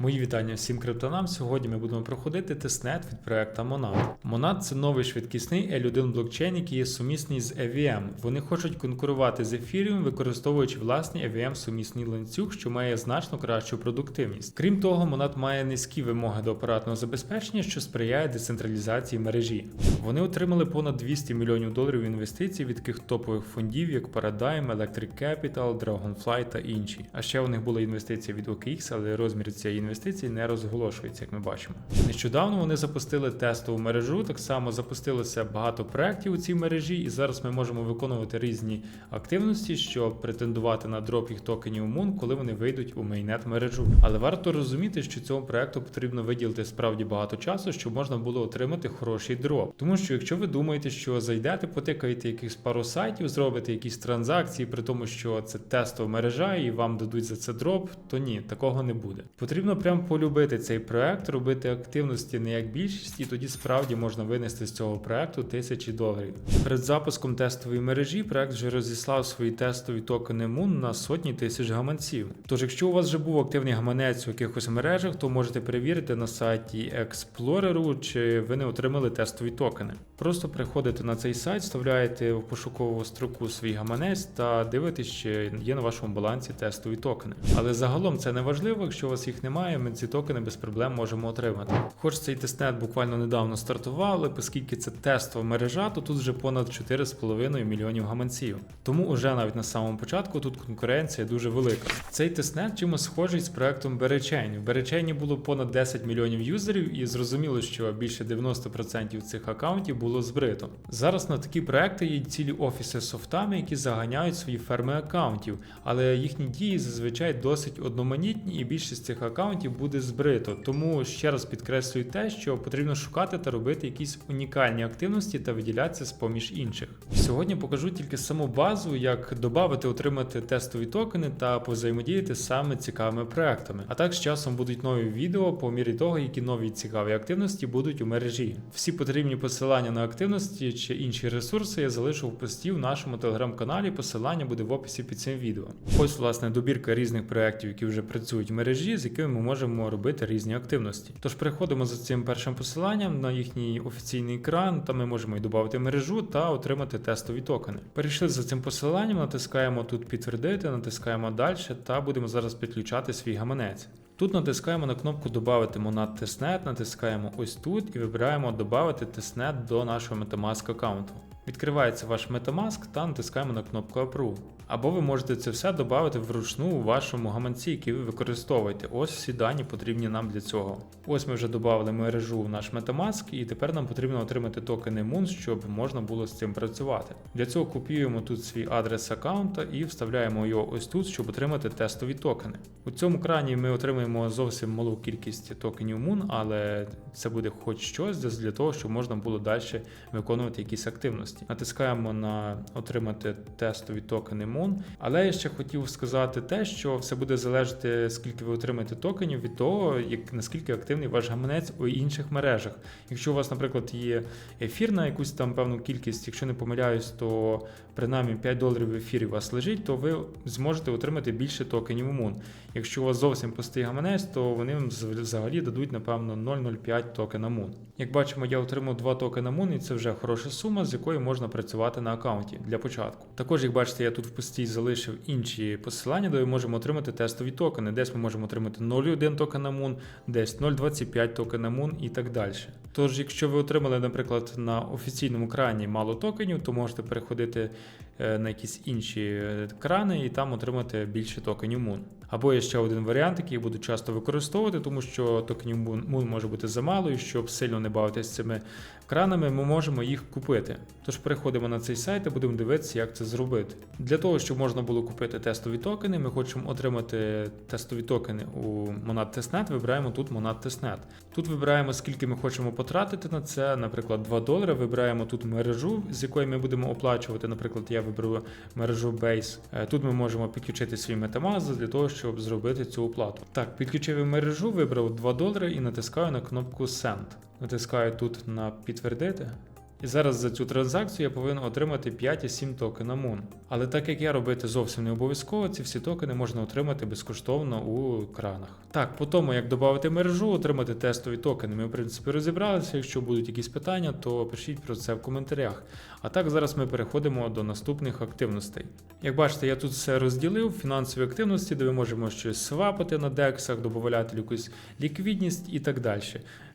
Мої вітання всім криптонам. Сьогодні ми будемо проходити тестнет від проекту Monad. Monad – це новий швидкісний L1 блокчейн, який є сумісний з EVM. Вони хочуть конкурувати з Ethereum, використовуючи власний EVM сумісний ланцюг, що має значно кращу продуктивність. Крім того, Monad має низькі вимоги до апаратного забезпечення, що сприяє децентралізації мережі. Вони отримали понад 200 мільйонів доларів інвестицій від таких топових фондів, як Paradigm, Electric Capital, Dragonfly та інші. А ще у них була інвестиція від OKX, але розмір цієї інвестиції не розголошується, як ми бачимо. Нещодавно вони запустили тестову мережу. Так само запустилося багато проєктів у цій мережі, і зараз ми можемо виконувати різні активності, щоб претендувати на дроп їх токенів Moon, коли вони вийдуть у мейнет мережу. Але варто розуміти, що цьому проекту потрібно виділити справді багато часу, щоб можна було отримати хороший дроп. Тому що якщо ви думаєте, що зайдете, потикаєте якихось пару сайтів, зробите якісь транзакції, при тому, що це тестова мережа, і вам дадуть за це дроп, то ні, такого не буде. Потрібно прям полюбити цей проект, робити активності не як більшість, і тоді справді можна винести з цього проекту тисячі доларів. Перед запуском тестової мережі проект вже розіслав свої тестові токени Moon на сотні тисяч гаманців. Тож, якщо у вас вже був активний гаманець у якихось мережах, то можете перевірити на сайті Explorer, чи ви не отримали тестові токени. Просто приходите на цей сайт, вставляєте в пошукову строку свій гаманець та дивитесь, чи є на вашому балансі тестові токени. Але загалом це не важливо, якщо у вас їх немає, ми ці токени без проблем можемо отримати. Хоч цей тестнет буквально недавно стартував, але оскільки це тестова мережа, то тут вже понад 4,5 мільйонів гаманців. Тому уже навіть на самому початку тут конкуренція дуже велика. Цей тестнет чимось схожий з проектом Беречейн. В Беречейні було понад 10 мільйонів юзерів, і зрозуміло, що більше 90% цих аккаунтів було збрито. Зараз на такі проекти є цілі офіси софтами, які заганяють свої ферми аккаунтів, але їхні дії зазвичай досить одноманітні, і більшість цих аккаунтів буде збрито. Тому ще раз підкреслюю те, що потрібно шукати та робити якісь унікальні активності та виділятися з поміж інших. Сьогодні покажу тільки саму базу, як додати, отримати тестові токени та повзаємодіяти саме цікавими проектами. А так з часом будуть нові відео по мірі того, які нові цікаві активності будуть у мережі. Всі потрібні посилання на активності чи інші ресурси я залишу в пості в нашому телеграм-каналі. Посилання буде в описі під цим відео. Ось власне добірка різних проєктів, які вже працюють в мережі, з якими ми можемо робити різні активності. Тож переходимо за цим першим посиланням на їхній офіційний екран, та ми можемо і додати мережу та отримати тестові токени. Перейшли за цим посиланням, натискаємо тут підтвердити, натискаємо далі та будемо зараз підключати свій гаманець. Тут натискаємо на кнопку Добавити Monad тестнет, натискаємо ось тут і вибираємо Добавити тестнет до нашого Metamask аккаунту. Відкривається ваш Metamask та натискаємо на кнопку Approve. Або ви можете це все додати вручну у вашому гаманці, який ви використовуєте. Ось всі дані потрібні нам для цього. Ось ми вже додали мережу в наш Metamask, і тепер нам потрібно отримати токени Moon, щоб можна було з цим працювати. Для цього копіюємо тут свій адрес аккаунта і вставляємо його ось тут, щоб отримати тестові токени. У цьому крані ми отримаємо зовсім малу кількість токенів Moon, але це буде хоч щось для того, щоб можна було далі виконувати якісь активності. Натискаємо на отримати тестові токени Moon. Але я ще хотів сказати те, що все буде залежати, скільки ви отримаєте токенів від того, як наскільки активний ваш гаманець у інших мережах. Якщо у вас, наприклад, є ефір на якусь там певну кількість, якщо не помиляюсь, то принаймні 5 доларів в ефірі у вас лежить, то ви зможете отримати більше токенів Moon. Якщо у вас зовсім пустий гаманець, то вони вам взагалі дадуть, напевно, 0,05 токена Moon. Як бачимо, я отримав 2 токена Moon, і це вже хороша сума, з якою можна працювати на аккаунті для початку. Також, як бачите, я тут в пості залишив інші посилання, де ми можемо отримати тестові токени. Десь ми можемо отримати 0,1 токена Moon, десь 0,25 токена Moon і так далі. Тож, якщо ви отримали, наприклад, на офіційному крані мало токенів, то можете переходити на якісь інші крани і там отримати більше токенів Moon. Або є ще один варіант, який буду часто використовувати, тому що токенів Moon може бути замало, і щоб сильно не бавитися цими кранами, ми можемо їх купити. Тож переходимо на цей сайт і будемо дивитися, як це зробити. Для того, щоб можна було купити тестові токени, ми хочемо отримати тестові токени у Monad Testnet, вибираємо тут Monad Testnet. Тут вибираємо, скільки ми хочемо потратити на це, наприклад, 2 долари. Вибираємо тут мережу, з якої ми будемо оплачувати. Наприклад, я виберу мережу Base. Тут ми можемо підключити свій Metamask для того, щоб зробити цю оплату. Так, підключив мережу, вибрав 2 долари і натискаю на кнопку Send. Натискаю тут на підтвердити. І зараз за цю транзакцію я повинен отримати 5,7 токена Moon. Але так як я робити зовсім не обов'язково, ці всі токени можна отримати безкоштовно у кранах. Так, по тому як додати мережу, отримати тестові токени, ми в принципі розібралися. Якщо будуть якісь питання, то пишіть про це в коментарях. А так зараз ми переходимо до наступних активностей. Як бачите, я тут все розділив: фінансові активності, де ми можемо щось свапати на дексах, додати якусь ліквідність і так далі.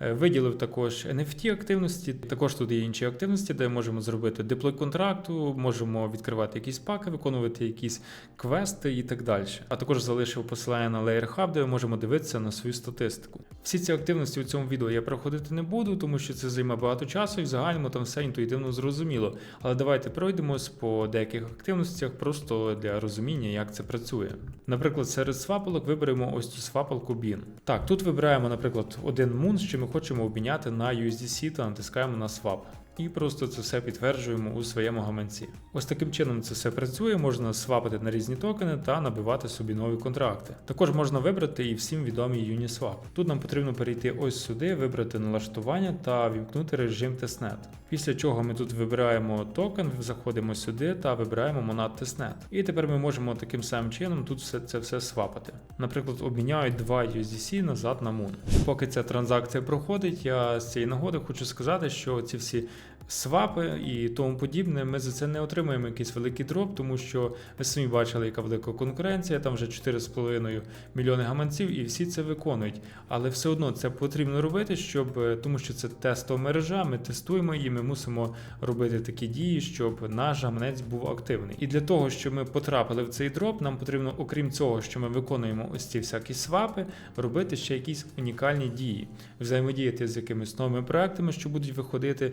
Е, Виділив також NFT активності. Також тут є інші активності, де можемо зробити деплой контракту, можемо відкривати якісь паки, виконувати якісь квести і так далі. А також залишив посилання на Layer Hub, де ми можемо дивитися на свою статистику. Всі ці активності у цьому відео я проходити не буду, тому що це займе багато часу і в загальному там все інтуїтивно зрозуміло. Але давайте пройдемось по деяких активностях просто для розуміння, як це працює. Наприклад, серед свапалок виберемо ось цю свапалку BIN. Так, тут вибираємо, наприклад, один мун, що ми хочемо обміняти на USDC та натискаємо на swap. І просто це все підтверджуємо у своєму гаманці. Ось таким чином це все працює, можна свапати на різні токени та набивати собі нові контракти. Також можна вибрати і всім відомий Uniswap. Тут нам потрібно перейти ось сюди, вибрати налаштування та вімкнути режим тестнет. Після чого ми тут вибираємо токен, заходимо сюди та вибираємо Monad Testnet. І тепер ми можемо таким самим чином тут все це все свапати. Наприклад, обміняють 2 USDC назад на Moon. Поки ця транзакція проходить, я з цієї нагоди хочу сказати, що ці всі свапи і тому подібне, ми за це не отримуємо якийсь великий дроп, тому що ви самі бачили, яка велика конкуренція, там вже 4,5 мільйони гаманців, і всі це виконують. Але все одно це потрібно робити, щоб е, тому що це тестова мережа, ми тестуємо її, ми мусимо робити такі дії, щоб наш гаманець був активний. І для того, щоб ми потрапили в цей дроп, нам потрібно, окрім цього, що ми виконуємо ось ці всякі свапи, робити ще якісь унікальні дії, взаємодіяти з якимись новими проектами, що будуть виходити,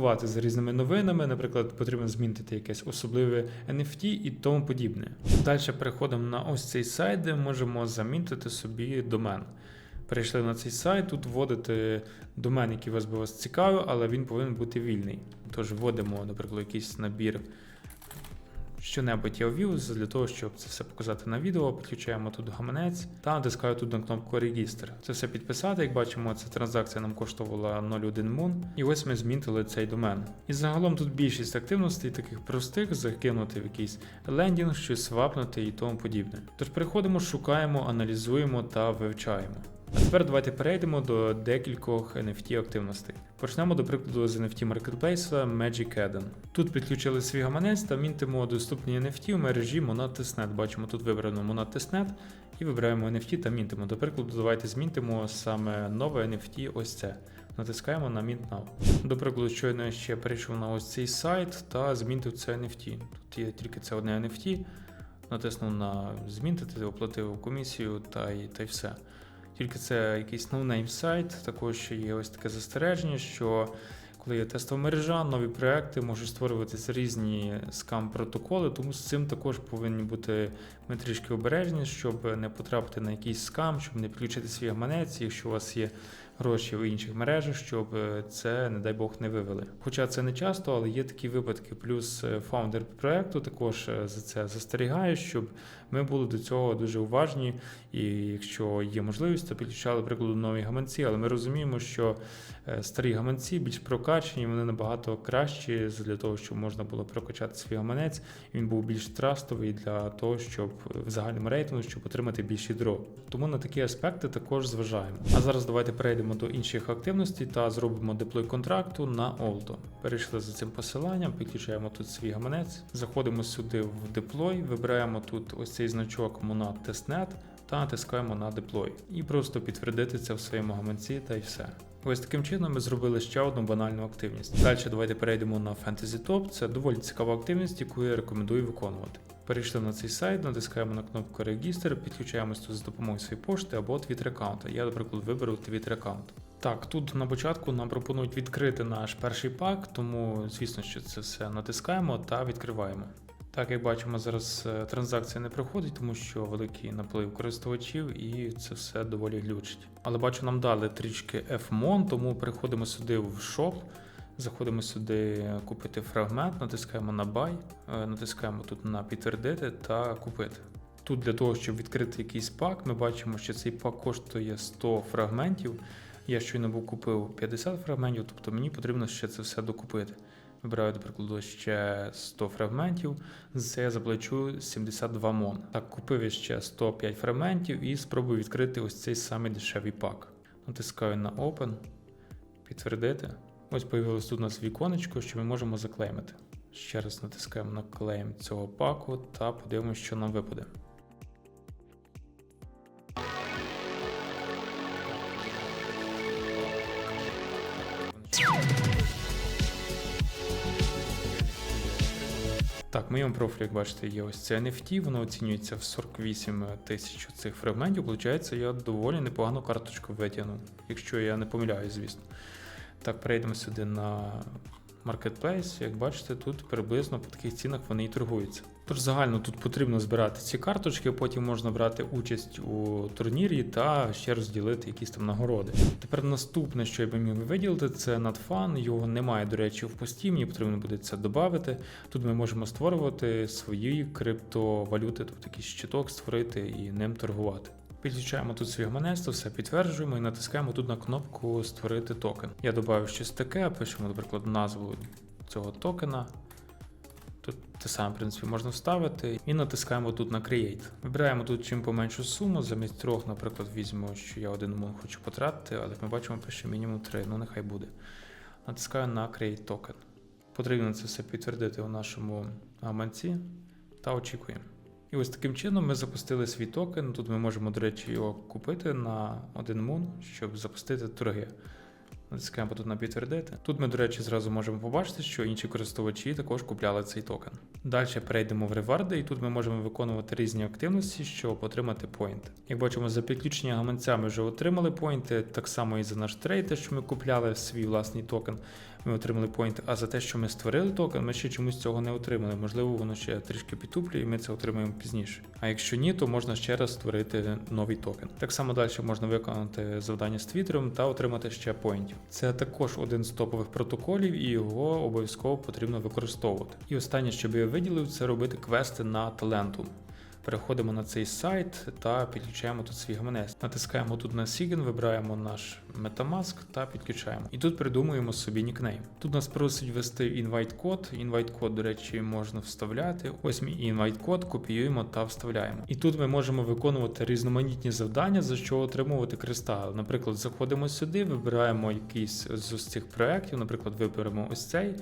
слідкувати за різними новинами. Наприклад, потрібно змінити якесь особливе NFT і тому подібне. Далі переходимо на ось цей сайт, де можемо замінити собі домен. Перейшли на цей сайт, тут вводите домен, який вас би вас цікавив, але він повинен бути вільний. Тож вводимо, наприклад, якийсь набір що-небудь я ввів для того, щоб це все показати на відео. Підключаємо тут гаманець та натискаю тут на кнопку Регістр. Це все підписати. Як бачимо, ця транзакція нам коштувала 0,1 мун. І ось ми змінили цей домен. І загалом тут більшість активностей таких простих, закинути в якийсь лендінг, щось свапнути і тому подібне. Тож переходимо, шукаємо, аналізуємо та вивчаємо. А тепер давайте перейдемо до декількох NFT активностей. Почнемо, до прикладу, з NFT маркетплейса Magic Eden. Тут підключили свій гаманець та мінтимо доступні NFT у мережі Monad Бачимо, тут вибрано Monad і вибираємо NFT та мінтимо. До прикладу, давайте змінтимо саме нове NFT ось це. Натискаємо на Mint Now. До прикладу, щойно я ще перейшов на ось цей сайт та змінтив це NFT. Тут є тільки це одне NFT. Натиснув на змінтити, оплатив комісію та й, та й все. Тільки це якийсь ноунейм сайт. Також є ось таке застереження, що коли є тестова мережа, нові проекти можуть створюватися різні скам-протоколи, тому з цим також повинні бути ми трішки обережні, щоб не потрапити на якийсь скам, щоб не підключити свій гаманець, якщо у вас є гроші в інших мережах, щоб це, не дай Бог, не вивели. Хоча це не часто, але є такі випадки. Плюс е, фаундер проекту також е, за це застерігає, щоб ми були до цього дуже уважні. І якщо є можливість, то підключали прикладу нові гаманці. Але ми розуміємо, що е, старі гаманці більш прокачені, вони набагато кращі для того, щоб можна було прокачати свій гаманець. Він був більш трастовий для того, щоб в загальному рейтингу щоб отримати більший дроп. Тому на такі аспекти також зважаємо. А зараз давайте перейдемо до інших активностей та зробимо деплой контракту на Олдо. Перейшли за цим посиланням, підключаємо тут свій гаманець, заходимо сюди в деплой, вибираємо тут ось цей значок Monad Testnet та натискаємо на деплой. І просто підтвердити це в своєму гаманці та й все. Ось таким чином ми зробили ще одну банальну активність. Далі давайте перейдемо на Fantasy Top. Це доволі цікава активність, яку я рекомендую виконувати. Перейшли на цей сайт, натискаємо на кнопку Регістр, підключаємось тут з допомогою своєї пошти або Twitter аккаунта. Я, наприклад, виберу Twitter аккаунт. Так, тут на початку нам пропонують відкрити наш перший пак, тому звісно, що це все натискаємо та відкриваємо. Так, як бачимо, зараз е, транзакція не проходить, тому що великий наплив користувачів і це все доволі глючить. Але бачу, нам дали трішки FMON, тому переходимо сюди в шоп, заходимо сюди купити фрагмент, натискаємо на Buy, е, натискаємо тут на підтвердити та купити. Тут для того, щоб відкрити якийсь пак, ми бачимо, що цей пак коштує 100 фрагментів. Я щойно був купив 50 фрагментів, тобто мені потрібно ще це все докупити. Вибираю, до прикладу, ще 100 фрагментів, за це я заплачу 72 мон. Так, купив ще 105 фрагментів і спробую відкрити ось цей самий дешевий пак. Натискаю на Open, підтвердити. Ось появилось тут у нас віконечко, що ми можемо заклеймити. Ще раз натискаємо на клейм цього паку та подивимося, що нам випаде. Так, в моєму профілі, як бачите, є ось це NFT, воно оцінюється в 48 тисяч цих фрагментів. Получається, я доволі непогану карточку витягнув, якщо я не помиляюсь, звісно. Так, перейдемо сюди на Marketplace. Як бачите, тут приблизно по таких цінах вони і торгуються. Тож загально тут потрібно збирати ці карточки, потім можна брати участь у турнірі та ще розділити якісь там нагороди. Тепер наступне, що я би міг виділити, це надфан. Його немає, до речі, в пості. Мені потрібно буде це додати. Тут ми можемо створювати свої криптовалюти, тобто якийсь щиток створити і ним торгувати. Підключаємо тут свій гаманець, все підтверджуємо і натискаємо тут на кнопку Створити токен. Я додав щось таке, пишемо, наприклад, назву цього токена. Тут те саме, в принципі, можна вставити. І натискаємо тут на Create. Вибираємо тут чим поменшу суму. Замість трьох, наприклад, візьмемо, що я один мон хочу потратити, але ми бачимо, пише мінімум 3, ну нехай буде. Натискаю на Create токен. Потрібно це все підтвердити у нашому гаманці та очікуємо. І ось таким чином ми запустили свій токен. Тут ми можемо, до речі, його купити на один мун, щоб запустити торги. Натискаємо тут на підтвердити. Тут ми, до речі, зразу можемо побачити, що інші користувачі також купляли цей токен. Далі перейдемо в реварди, і тут ми можемо виконувати різні активності, щоб отримати поінти. Як бачимо, за підключення гаманця ми вже отримали поінти, так само і за наш трейд, те, що ми купляли свій власний токен. Ми отримали поінти, а за те, що ми створили токен, ми ще чомусь цього не отримали. Можливо, воно ще трішки підтуплює, і ми це отримаємо пізніше. А якщо ні, то можна ще раз створити новий токен. Так само далі можна виконати завдання з твіттером та отримати ще поінтів. Це також один з топових протоколів, і його обов'язково потрібно використовувати. І останнє, що би я виділив, це робити квести на таленту. Переходимо на цей сайт та підключаємо тут свій гаманець. Натискаємо тут на Sign, вибираємо наш Metamask та підключаємо. І тут придумуємо собі нікнейм. Тут нас просить ввести invite код. Invite код, до речі, можна вставляти. Ось мій invite код, копіюємо та вставляємо. І тут ми можемо виконувати різноманітні завдання, за що отримувати кристали. Наприклад, заходимо сюди, вибираємо якийсь з ось цих проєктів, наприклад, виберемо ось цей.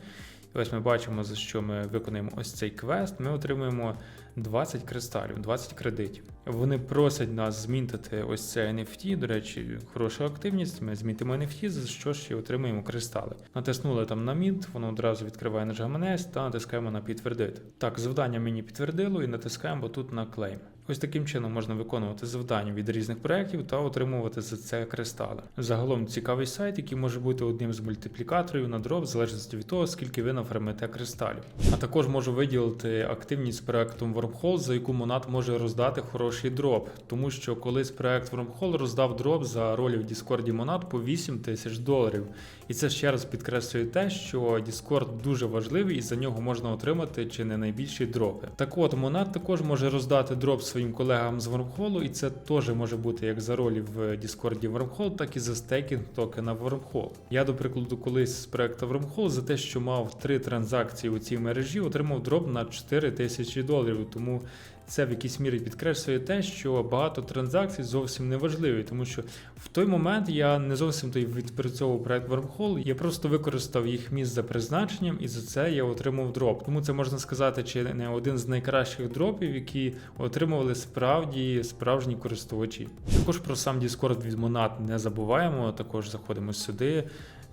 І ось ми бачимо, за що ми виконуємо ось цей квест. Ми отримуємо 20 кристалів, 20 кредитів. Вони просять нас змінтити ось це NFT. До речі, хороша активність. Ми змінтимо NFT, за що ж і отримуємо кристали. Натиснули там на мінт, воно одразу відкриває наш гаманець та натискаємо на підтвердити. Так, завдання мені підтвердило і натискаємо тут на клейм. Ось таким чином можна виконувати завдання від різних проєктів та отримувати за це кристали. Загалом цікавий сайт, який може бути одним з мультиплікаторів на дроп, в залежності від того, скільки ви нафармите кристалів. А також можу виділити активність з проектом Wormhole, за яку Monad може роздати хороший дроп, тому що колись проект Wormhole роздав дроп за ролі в Discord Monad по 8 тисяч доларів. І це ще раз підкреслює те, що Discord дуже важливий і за нього можна отримати чи не найбільші дропи. Так от, Monad також може роздати дроп своїм колегам з Wormhole, і це теж може бути як за ролі в Discord Wormhole, так і за стейкінг токена Wormhole. Я, до прикладу, колись з проекту Wormhole за те, що мав три транзакції у цій мережі, отримав дроп на 4 тисячі доларів. Тому це в якійсь мірі підкреслює те, що багато транзакцій зовсім не важливі, тому що в той момент я не зовсім той відпрацьовував проект Wormhole, я просто використав їх місць за призначенням, і за це я отримав дроп. Тому це можна сказати, чи не один з найкращих дропів, які отримували справді справжні користувачі. Також про сам Discord від Monad не забуваємо. Також заходимо сюди.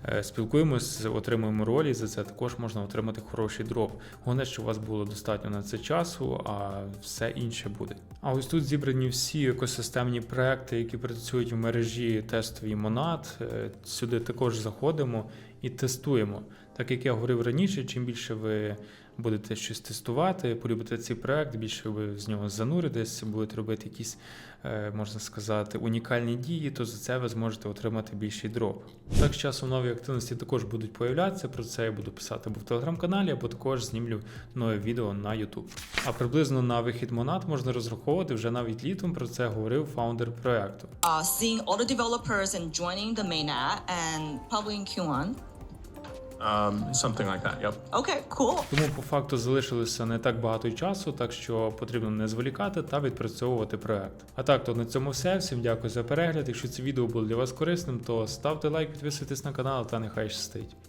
Е, Спілкуємось, отримуємо ролі, за це також можна отримати хороший дроп. Головне, що у вас було достатньо на це часу, а все інше буде. А ось тут зібрані всі екосистемні проекти, які працюють в мережі тестові Монад. Е, Сюди також заходимо і тестуємо. Так як я говорив раніше, чим більше ви будете щось тестувати, полюбите цей проект, більше ви з нього зануритесь, будете робити якісь, е, можна сказати, унікальні дії, то за це ви зможете отримати більший дроп. Так, з часом нові активності також будуть появлятися. Про це я буду писати або в телеграм-каналі, або також знімлю нове відео на YouTube. А приблизно на вихід Монат можна розраховувати вже навіть літом. Про це говорив фаундер проекту. uh, seeing all the developers and joining the mainnet and probably in Q1. Um, something like that. Yep. Okay, cool. Тому по факту залишилося не так багато часу, так що потрібно не зволікати та відпрацьовувати проект. А так, то на цьому все. Всім дякую за перегляд. Якщо це відео було для вас корисним, то ставте лайк, підписуйтесь на канал та нехай щастить.